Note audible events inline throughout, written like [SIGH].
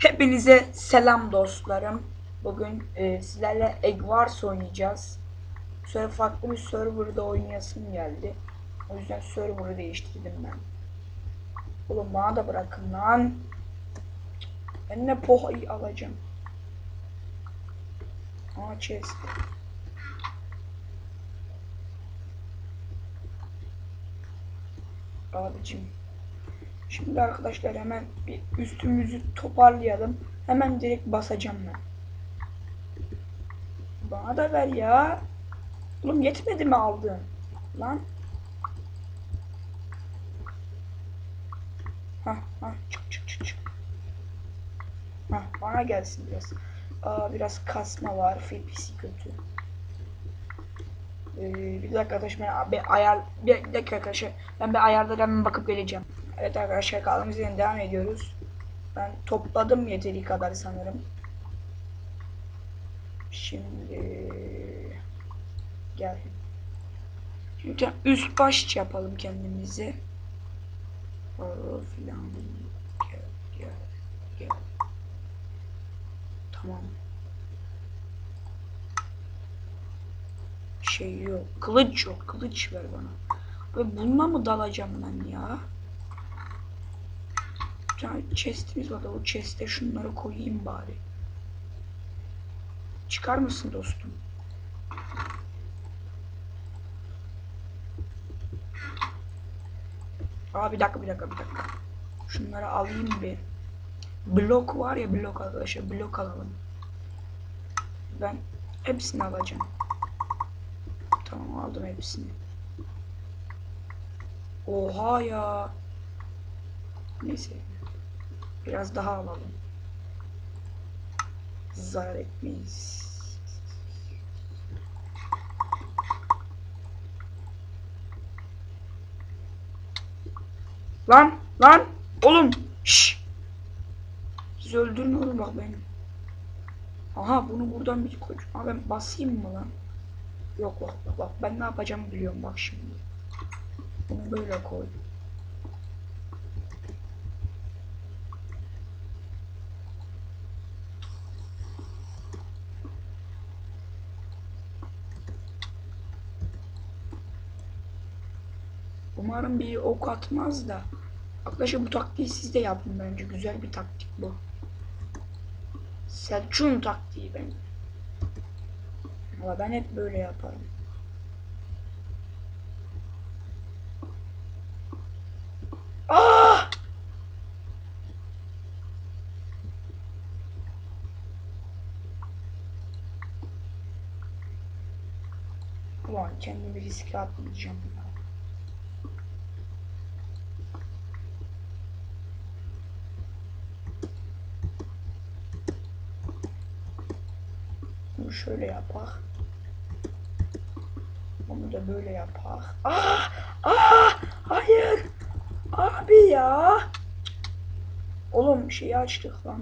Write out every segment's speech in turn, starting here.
Hepinize selam dostlarım. Bugün e, sizlerle Egg Wars oynayacağız. Bu sefer farklı bir serverda oynayasım geldi. O yüzden server'ı değiştirdim ben. Oğlum bana da bırakın lan. Ben ne pohayı alacağım. Aa chest. Abicim. Şimdi arkadaşlar hemen bir üstümüzü toparlayalım. Hemen direkt basacağım ben. Bana da ver ya. Oğlum yetmedi mi aldın? Lan. Hah hah çık çık çık çık. Hah bana gelsin biraz. Aa biraz kasma var. FPC kötü. Ee, bir dakika arkadaşlar ben bir ayar bir, dakika arkadaşlar ben bir ayarlara bakıp geleceğim. Evet arkadaşlar kaldığımız yerden devam ediyoruz. Ben topladım yeteri kadar sanırım. Şimdi gel. Şimdi üst baş yapalım kendimize. Falan filan. Gel gel gel. Tamam. Şey yok. Kılıç yok. Kılıç ver bana. Ve bununla mı dalacağım ben ya? Tane chestimiz var da o chest'e şunları koyayım bari. Çıkar mısın dostum? Aa bir dakika bir dakika bir dakika. Şunları alayım bir. Blok var ya blok arkadaşlar blok alalım. Ben hepsini alacağım. Tamam aldım hepsini. Oha ya. Neyse. Biraz daha alalım. Zarar etmeyiz. Lan lan oğlum şş. Siz öldürün oğlum bak beni. Aha bunu buradan bir koy. Ama ben basayım mı lan? Yok bak bak bak ben ne yapacağımı biliyorum bak şimdi. Bunu böyle koy. Umarım bir ok atmaz da. Arkadaşlar bu taktiği siz de yapın bence. Güzel bir taktik bu. Selçuk'un taktiği bence. Ama ben hep böyle yaparım. Ah! Ulan kendimi riske atmayacağım ya. Şöyle yapak. Bunu da böyle yapak. Ah! Ah! Hayır! Abi ya! Oğlum şeyi açtık lan.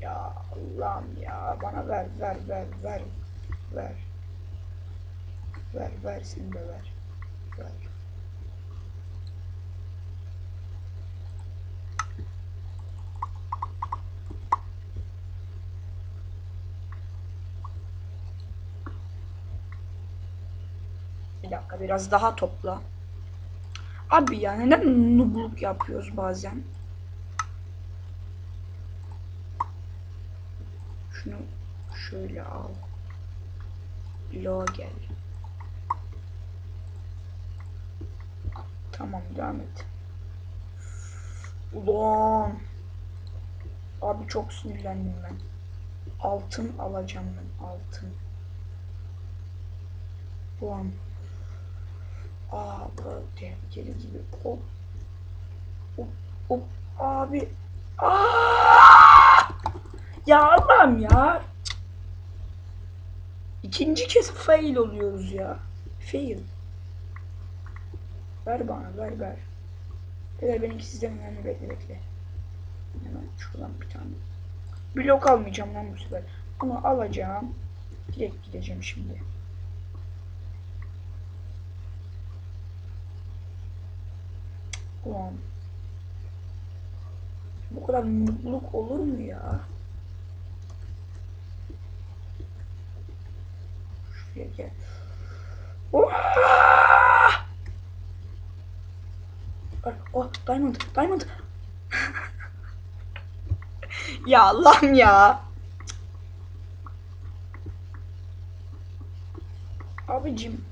ya Allah'ım ya bana ver ver ver ver ver ver ver sen de ver ver dakika biraz daha topla. Abi ya neden nubluk yapıyoruz bazen? Şunu şöyle al. Loğa gel. Tamam devam et. Ulan. Abi çok sinirlendim ben. Altın alacağım ben altın. Ulan. Aa bu tehlikeli gibi. Hop. Hop. Hop. Abi. Aa! Ya Allah'ım ya. İkinci kez fail oluyoruz ya. Fail. Ver bana ver ver. Beyler benimki sizden önemli bekle bekle. Hemen şuradan bir tane. Blok almayacağım lan bu sefer. Bunu alacağım. Direkt gideceğim şimdi. Ulan. Bu kadar mutluluk olur mu ya? Şuraya gel. Oha! Oh, diamond, diamond. [LAUGHS] ya Allah'ım ya. Abicim.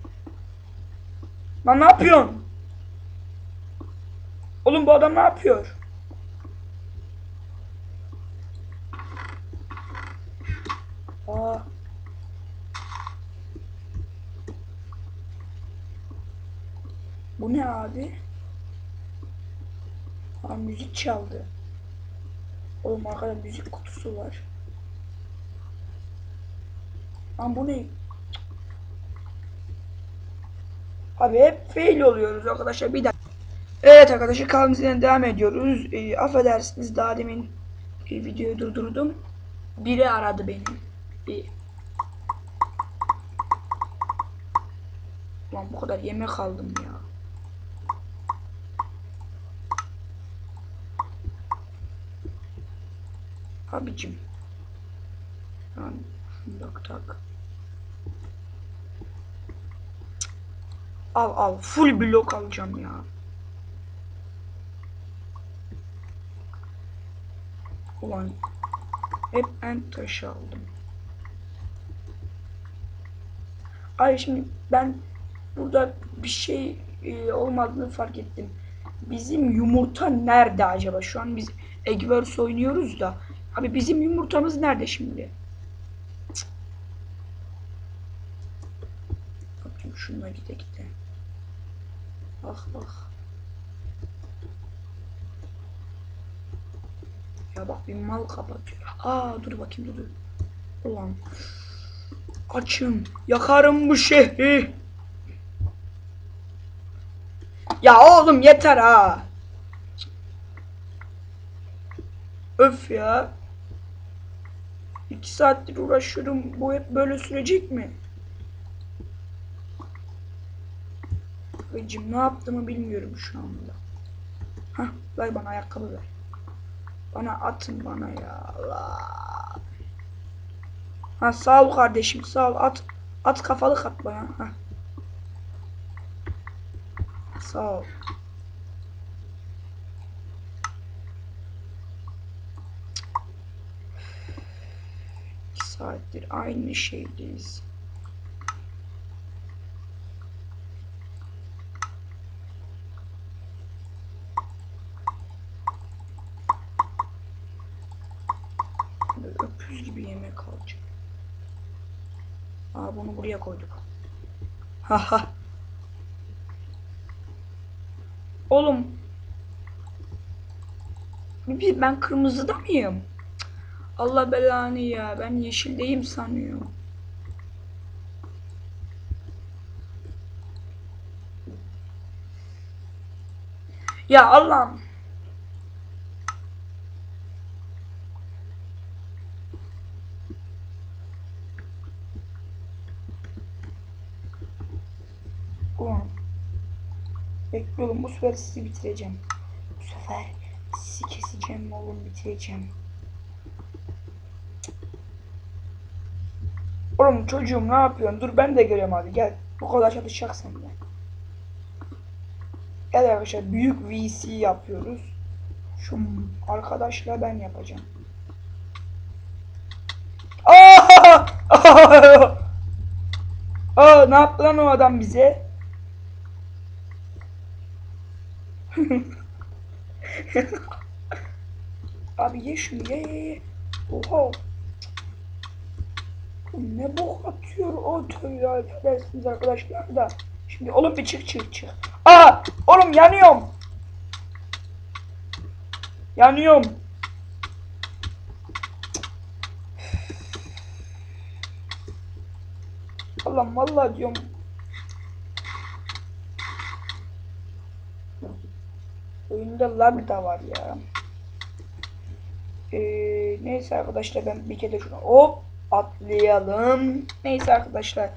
Lan ne yapıyorsun? Oğlum bu adam ne yapıyor? Aa. Bu ne abi? Aa müzik çaldı. Oğlum arkada müzik kutusu var. Lan bu ne? Abi hep fail oluyoruz arkadaşlar bir dakika. Evet arkadaşlar kaldığımız yerden devam ediyoruz. E, affedersiniz daha demin e, videoyu durdurdum. Biri aradı beni. Bir... Lan bu kadar yemek aldım ya. Abicim. Lan tak tak. Al al full blok alacağım ya. Ulan hep en taşı aldım. Ay şimdi ben burada bir şey e, olmadığını fark ettim. Bizim yumurta nerede acaba? Şu an biz Eggverse oynuyoruz da. Abi bizim yumurtamız nerede şimdi? Cık. Bakayım şuna gide gide. Bak bak. Ya bak bir mal kapatıyor. Aa dur bakayım dur. Ulan. Açım. Yakarım bu şehri. Ya oğlum yeter ha. Öf ya. İki saattir uğraşıyorum. Bu hep böyle sürecek mi? Bacım ne yaptığımı bilmiyorum şu anda. Hah ver bana ayakkabı ver. Bana atın bana ya. Ha sağ ol kardeşim sağ ol at. At kafalı at bana. Ha. Sağ ol. Saattir aynı şeydeyiz. Böyle öpüz gibi yemek alacağım. Aa bunu buraya koyduk. Haha. Oğlum. Ben kırmızıda mıyım? Allah belanı ya. Ben yeşildeyim sanıyorum. Ya Allah'ım. Ulan. Bekle oğlum bu sefer sizi bitireceğim. Bu sefer sizi keseceğim oğlum bitireceğim. Oğlum çocuğum ne yapıyorsun? Dur ben de görüyorum hadi gel. Bu kadar çalışacaksın ya. Gel arkadaşlar büyük VC yapıyoruz. Şu arkadaşla ben yapacağım. Aa! [LAUGHS] Aa, ne yaptı lan o adam bize? [LAUGHS] Abi ye şunu ye ye ye. Oha. Ne bok atıyor o tövbe affedersiniz arkadaşlar da. Şimdi oğlum bir çık çık çık. Aa oğlum yanıyorum. Yanıyorum. Allah'ım vallahi diyorum. Oyunda lag da var ya. Ee, neyse arkadaşlar ben bir kere şunu hop atlayalım. Neyse arkadaşlar.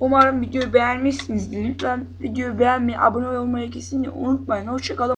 Umarım videoyu beğenmişsinizdir. Lütfen videoyu beğenmeyi, abone olmayı kesinlikle unutmayın. Hoşçakalın.